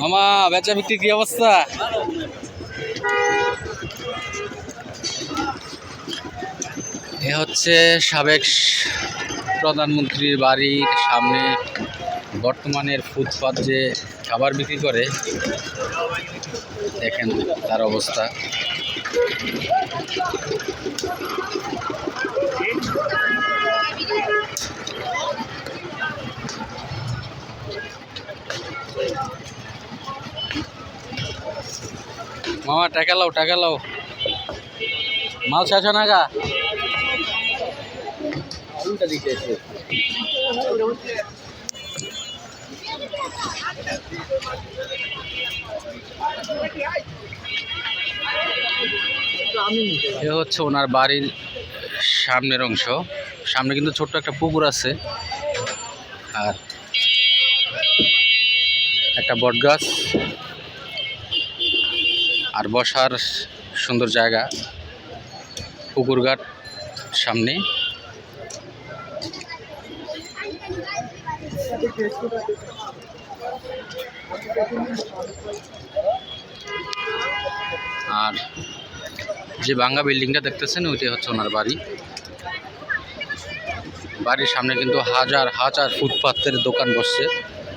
মামা, বেচা বিক্রি কি অবস্থা? এ হচ্ছে সাবেক প্রধানমন্ত্রীর বাড়ির সামনে বর্তমানের ফুটপাত যে খাবার বিক্রি করে, দেখেন তার অবস্থা। মামা টাকা লাও টাকা লাও। মাল শেষ না গা? এ হচ্ছে ওনার বাড়ির সামনের অংশ। সামনে কিন্তু ছোট্ট একটা পুকুর আছে। আর একটা বট গাছ আর বসার সুন্দর জায়গা পুকুর ঘাট সামনে। আর যে ভাঙ্গা বিল্ডিংটা দেখতেছেন, ওইটাই হচ্ছে ওনার বাড়ি। বাড়ির সামনে কিন্তু হাজার হাজার ফুটপাতের দোকান বসছে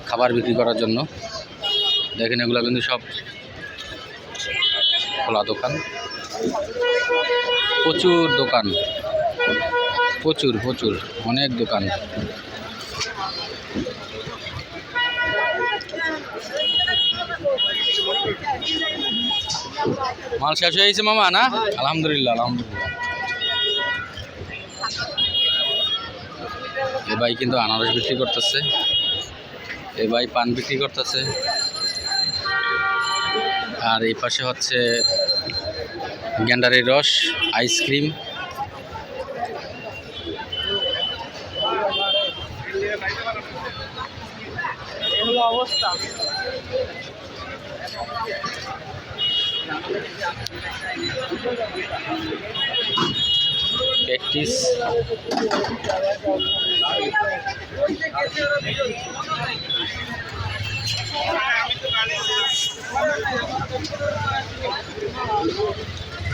খাবার বিক্রি করার জন্য। দেখেন এগুলো কিন্তু সব খোলা দোকান। প্রচুর দোকান। প্রচুর প্রচুর। অনেক দোকান। মাল শেষ হয়ে গেছে মামা, না? আলহামদুলিল্লাহ আলহামদুলিল্লাহ। এ ভাই কিন্তু আনারস বিক্রি করতেছে। এ ভাই পান বিক্রি করতেছে। আর এই পাশে হচ্ছে গ্যান্ডারের রস আইসক্রিম অবস্থা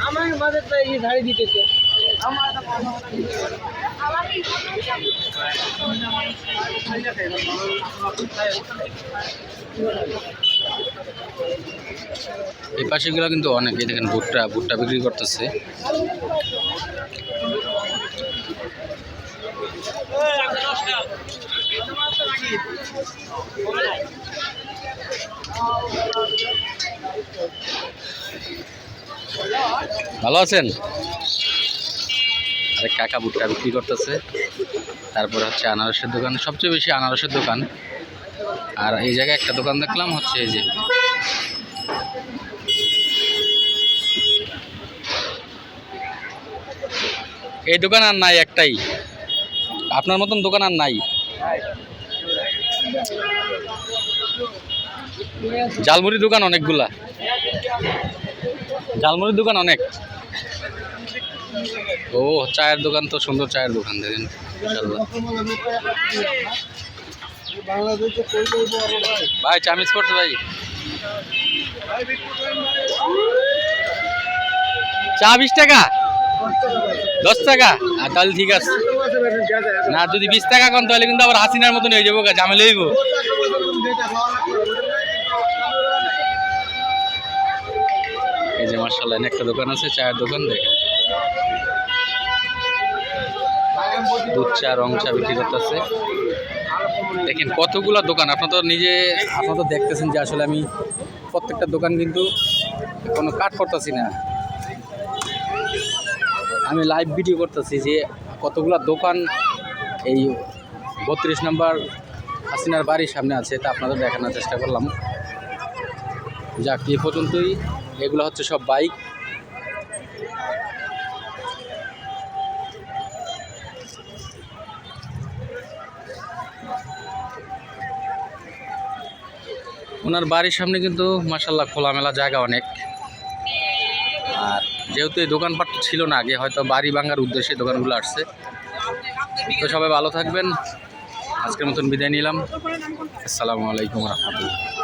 আমার মাঝে তো এই ধাড়ি দিতেছে। আমার এই পাশেগুলো কিন্তু অনেক, এই দেখেন ভুট্টা ভুট্টা বিক্রি করতেছে। ভালো আছেন? আরে কাকা ভুট্টা বিক্রি করতেছে। তারপরে হচ্ছে আনারসের দোকান, সবচেয়ে বেশি আনারসের দোকান। আর এই জায়গায় একটা দোকান দেখলাম, হচ্ছে এই যে। এই দোকান আর নাই একটাই। আপনার মতন দোকান আর নাই। জালমুড়ি দোকান অনেকগুলা। জালমুড়ির দোকান অনেক। ও, চায়ের দোকান তো সুন্দর চায়ের দোকান, দেখেন ভাই ভাই, চা মিস করছে ভাই। চা বিশ টাকা, দশ টাকা। তাহলে ঠিক আছে। না যদি বিশ টাকা কম তাহলে কিন্তু আবার হাসিনার মতন হয়ে যাব গা, ঝামেলা হইব। এই যে মার্শাল্লাহ একটা দোকান আছে চায়ের দোকান দেখে। দুধ চা রং চা বিক্রি করতেছে। দেখেন কতগুলা দোকান আপনার তো নিজে আপনার তো দেখতেছেন যে আসলে আমি প্রত্যেকটা দোকান কিন্তু কোনো কাট করতেছি না। আমি লাইভ ভিডিও করতেছি যে কতগুলা দোকান? এই বত্রিশ নম্বর হাসিনার বাড়ির সামনে আছে তা আপনাদের দেখানোর চেষ্টা করলাম। যাক, এ পর্যন্তই। এগুলো হচ্ছে সব বাইক। ওনার বাড়ির সামনে কিন্তু মাসাল্লাহ খোলামেলা জায়গা অনেক। যেহেতু এই দোকানপাট ছিল না আগে, হয়তো বাড়ি ভাঙার উদ্দেশ্যে দোকানগুলো আসছে। তো সবাই ভালো থাকবেন। আজকের মতন বিদায় নিলাম। আসসালামু আলাইকুম রহমতুল্লাহ।